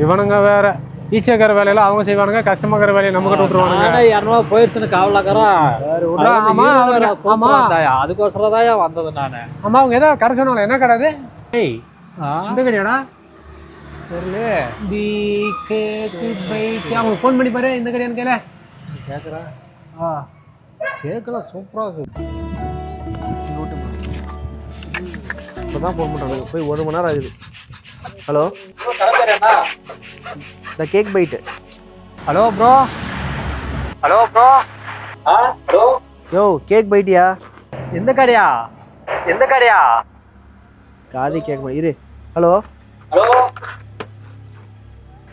இவனுங்க வேற. ஈஸியாக்கிற வேலையில அவங்க செய்வானுங்க. கஷ்டமாக்கிற வேலையை நம்ம கிட்ட விட்டுருவானுங்க இரநூறுவா போயிடுச்சுன்னு கவலைக்காரன் விட்றா, ஆமா, ஆமா. அதுக்கோசரம் தாயா. வந்தது நானு. ஆமா அவங்க ஏதோ கடை சொன்னாங்களே. என்ன கடை அது? ஏய் இந்த கடையாடா தெரியல. தி கேக்கு பைக் அவங்க ஃபோன் பண்ணி பாரு இந்த கடையான்னு கேள. கேக்குறேன் ஆ. கேக்கெல்லாம் சூப்பரா இருக்கு. இப்போ தான் ஃபோன் பண்ணுறாங்க போய் ஒரு மணி நேரம் ஆகுது. ஹலோ? இந்த cake bite hello bro hello bro ஆ ஹலோ யோ கேக் பைட்டியா எந்த கடையா? எந்த கடையா? காதி கேக் பைட் இரு. Hello hello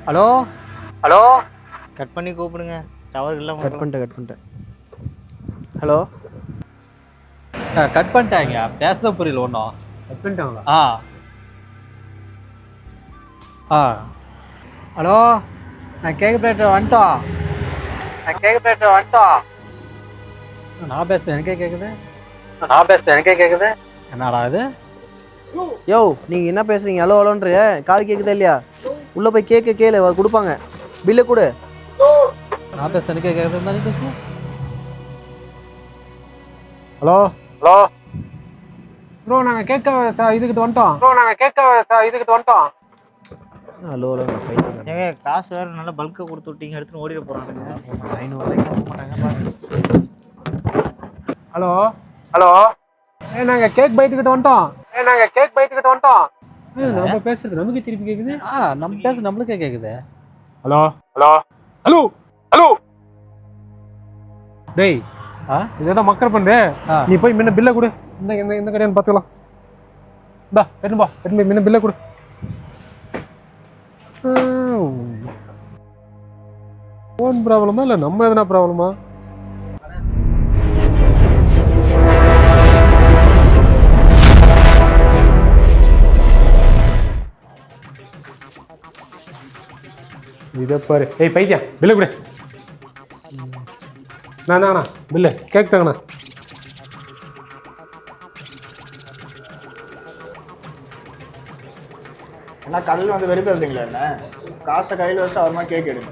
hello hello cut பண்ணி கூப்பிடுங்க. டவர் இல்லாம கட் பண்ணிட்டேன் கட் பண்ணிட்டேன். ஹலோ கட் பண்ணிட்டாங்க. பேசத புரியல ஒன்றும் கட் பண்ணிட்டாங்களா? ஆ. ஆ. ஹலோ? நான் கேக் பிளேட்டர் வந்துட்டோம். நான் கேக் பிளேட்டர் வந்துட்டோம். நான் பேசுறது எனக்கே கேட்குது நான் பேசுறது எனக்கே கேட்குது என்னடா இது? யோ. நீங்கள் என்ன பேசுறீங்க? ஹலோ ஹலோன்ற. காது கேட்குதா இல்லையா? உள்ளே போய் கேட்க கேளு அவ கொடுப்பாங்க. பில்லை கொடு. நான் பேசுறது எனக்கே கேட்குது இருந்தாலும் பேசு. ஹலோ? ஹலோ? ப்ரோ நாங்க கேட்க ச- இதுக்கிட்ட வந்துட்டோம். ப்ரோ நாங்க கேட்க ச- இதுக்கிட்ட வந்துட்டோம். ஹலோ ஹலோ நான் பைத்தியம். ஏங்க காசு வேற நல்லா பல்கா கொடுத்து விட்டீங்க எடுத்துன்னு ஓடிட போறானுங்க. ஐநூறுரூவாய்க்கு மாட்டாங்க ஹலோ? ஹலோ? ஏ நாங்க கேக் பைட்டுக்கிட்ட வந்துட்டோம். ஏ நாங்க கேக் பைட்டுக்கிட்ட வந்துட்டோம். நம்ம பேசுறது நமக்கு திருப்பி கேக்குது? ஆ நம்ம பேச நம்மளுக்கே கேட்குது ஹலோ? ஹலோ? ஹலோ? ஹலோ? டேய் ஆ? இதேதான் மக்கர் பண்ணு ஆ. நீ போய் முன்ன பில்லை கொடு. இந்த இந்த இந்த கடையான்னு பார்த்துக்கலாம். இந்தா எடுத்து பா. எடுத்து போய் முன்ன பில்லை கொடு. ஃபோன் ப்ராப்ளமா இல்லை நம்ம எதனா ப்ராப்ளமா இதை பாரு. ஏய் பைத்தியா பில்லு கூட. நான் பில்லு. கேக் தாங்கண்ணா. என்ன கடையில் வந்து வெறுப்பேறீங்களா என்ன? காசை கையில் வச்சு அவருமா கேக் எடுங்க.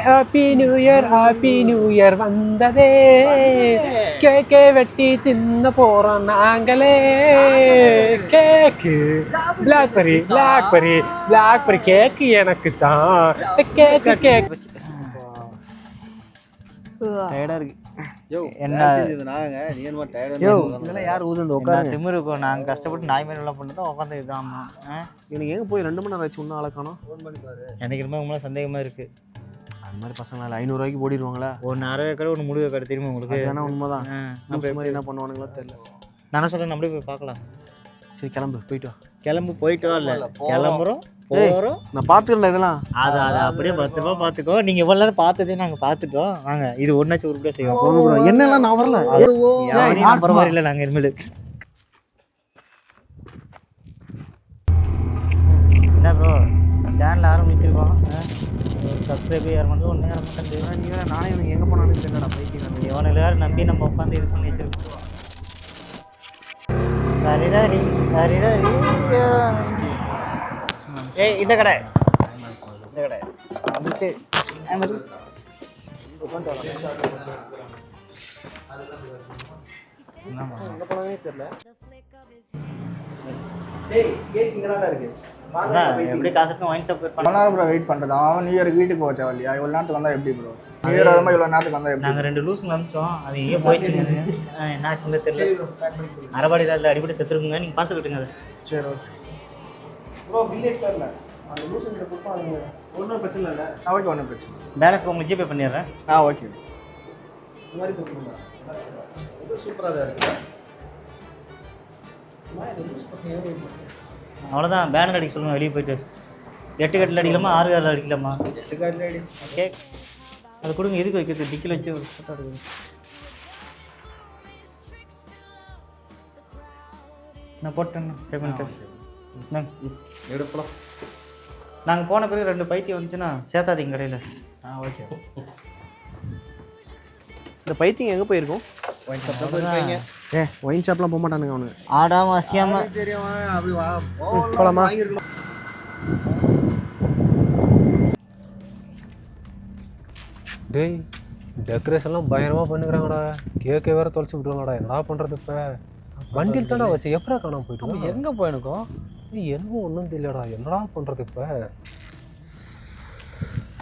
Happy new year happy new year வந்ததே கேக்கே வெட்டி தின்ன போறோம் நாங்களே cake blackberry blackberry blackberry cake எனக்கு தான் கேக்கு கேக் இருக்கு என்ன? டயர்ட் யார் ஊதுந்து உட்காருங்க திமிரு இருக்கும் நாங்கள் கஷ்டப்பட்டு நாய் மேல எல்லாம் பண்ணி தான் உட்காந்து இதாமா இவனுக்கு எங்கே போய் ரெண்டு மணி நேரம் ஆச்சு இன்னும் ஆளை காணோம் எனக்கு ரொம்ப உங்களை சந்தேகமா இருக்கு அந்த மாதிரி பசங்களால் ஐநூறுரூவாய்க்கு ஓடிடுவாங்களா ஒன்று அரை கடை ஒன்று முடிவு கடை தெரியுமா உங்களுக்கு? வேணா உண்மைதான். அப்புறம் மாதிரி என்ன பண்ணுவானுங்களோ தெரியல. நான் சொல்றேன் நம்மளே போய் பார்க்கலாம். சரி கிளம்பு போயிட்டு வா. கிளம்பு போயிட்டு வரல கிளம்புறோம் ஏய். போகிறோம் நான் பார்த்துக்கிறேன் இதெல்லாம். அதை அதை அப்படியே பத்திரமா பார்த்துக்கோ. நீங்கள் இவ்வளோ நேரம் பார்த்ததே நாங்கள் பார்த்துட்டோம். வாங்க இது ஒன்றாச்சும் உருப்படியாக செய்வோம். என்னெல்லாம் நான் வரல? இல்லை நாங்கள் இனிமேல். என்ன ப்ரோ சேனல் ஆரம்பிச்சிருக்கோம். சப்ஸ்கிரைப் யார் பண்ணுறது ஒன்றே யார மாட்டேங்குது. நீ வேற நானே எனக்கு எங்கே போனாலும் தெரியலடா பைத்தியம் இவனுக்கு வேறு நம்பி நம்ம உட்காந்து இது பண்ணி வச்சிருக்கோம். சரிடாரி சரிடாரி ஏய் இந்த கடை. இந்த கடை. அதுக்கு அது ஏய் கேக் இங்கே தான் இருக்கு. அதான் எப்படி காசு எடுத்து வாங்கி சாப்பிட்டு நேரம் ப்ரோ வெயிட் பண்ணுறது அவன் நியூ இயருக்கு வீட்டுக்கு போக தேவையில்லையா இவ்வளோ நேரத்துக்கு வந்தால் எப்படி ப்ரோ நியூ இயர் அதுமா இவ்வளோ நேரத்துக்கு வந்தால் எப்படி? நாங்கள் ரெண்டு லூஸ் அனுப்பிச்சோம் அது எங்கேயோ போயிடுச்சுங்க என்ன ஆச்சுன்னு தெரியல. அரபாடியில் இல்லை அடிப்படை செத்துருக்குங்க. நீங்கள் பாசு கட்டுங்க அது. சரி ஓகே ப்ரோ அந்த ஒன்றும் பிரச்சனை இல்லை. ஆ ஓகே ஒன்றும் பிரச்சனை. பேலன்ஸ் உங்களுக்கு ஜிபே பண்ணிடுறேன். ஆ ஓகே இந்த மாதிரி கொடுக்கணுங்களா இது சூப்பராக தான் இருக்கு. அவ்வளோதான் பேனர் அடிக்க சொல்லுங்கள் வெளியே போயிட்டு. எட்டு கட்டில் அடிக்கலாமா ஆறு கட்டில் அடிக்கலாமா? எட்டு கார்டில் அடி கேக் அது கொடுங்க எதுக்கு வைக்கிறது? டிக்கில் வச்சு ஒரு ஃபோட்டோ எடுக்குது நான் போட்டேன் பேமெண்ட் எடுப்பலாம் நாங்கள் போன பிறகு ரெண்டு பைத்தியம் வந்துச்சுன்னா சேர்த்தாதீங்க கடையில். ஆ ஓகே இந்த பைத்தியம் எங்கே போயிருக்கோம்? ஏ ஒயின் ஷாப்லாம் போக மாட்டானுங்க தெரியும் அப்படி வா. போலாமா? டேய் டெக்கரேஷன்லாம் பயங்கரமாக பண்ணுறாங்கடா கேக்கே வேற தொலைச்சி விட்ருவாங்கடா என்னடா பண்ணுறது இப்போ? வண்டியில் தானே வச்சு. எப்படா காணாம போயிட்டு எங்கே போயிருக்கோம்? என்னமோ ஒன்றும் தெரியலடா. என்னடா பண்ணுறது இப்போ?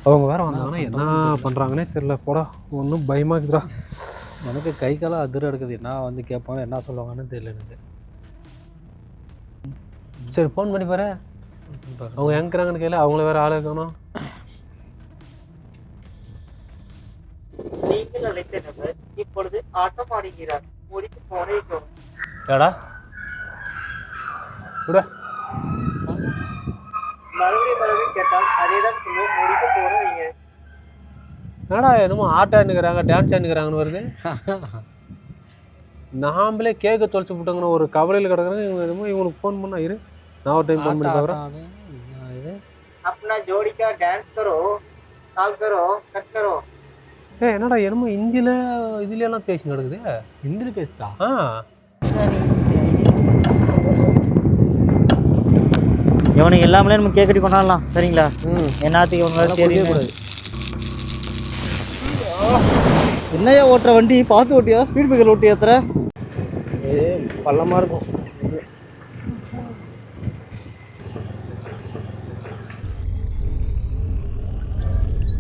அவங்க வேற வந்தாங்கன்னா என்ன பண்ணுறாங்கன்னே தெரியல. போடா ஒன்றும் பயமா இருக்குதுடா. எனக்கு கை காலம் அதிர எடுக்குது. என்ன வந்து கேட்பாங்க என்ன சொல்லுவாங்கன்னு தெரியல எனக்கு. சரி ஃபோன் பண்ணி பாரு. அவங்க எங்கிறாங்கன்னு கேளு. அவங்கள வேற ஆளு காணும் நீங்கள் அழைத்த நபர் இப்பொழுது ஆட்டம் ஆடுகிறார் முடித்து போனேன் ஏடா விட. மறுபடியும் மறுபடியும் கேட்டால் அதே தான் சொல்லுவோம். முடித்து போனீங்க என்னடா என்னமோ ஆட்டான்னுக்கிறாங்க டான்ஸ் ஆனுக்கிறாங்கன்னு வருது நாமளே கேக்கு தொலைச்சி விட்டாங்கன்னு ஒரு கவலையில் கிடக்குறாங்க இவங்க என்னமோ இவங்களுக்கு ஃபோன் பண்ணா இரு நான் ஒரு டைம் ஃபோன் பண்ணி பார்க்குறேன் இது अपना जोड़ी का डांस करो कॉल करो कट करो ஏ என்னடா என்னமோ ஹிந்தியில் இதுலலாம் பேசி நடக்குது ஹிந்தியில் பேசுதா ஆ இவனுக்கு எல்லாமே நம்ம கேக் அடி கொண்டாடலாம் சரிங்களா ம் என்னத்துக்கு இவங்க அதெல்லாம் என்னையா ஓட்டுற வண்டி? பார்த்து ஓட்டியா? ஸ்பீட் பிரேக்கர் ஓட்டி ஏத்துற? பள்ளமாக இருக்கும்.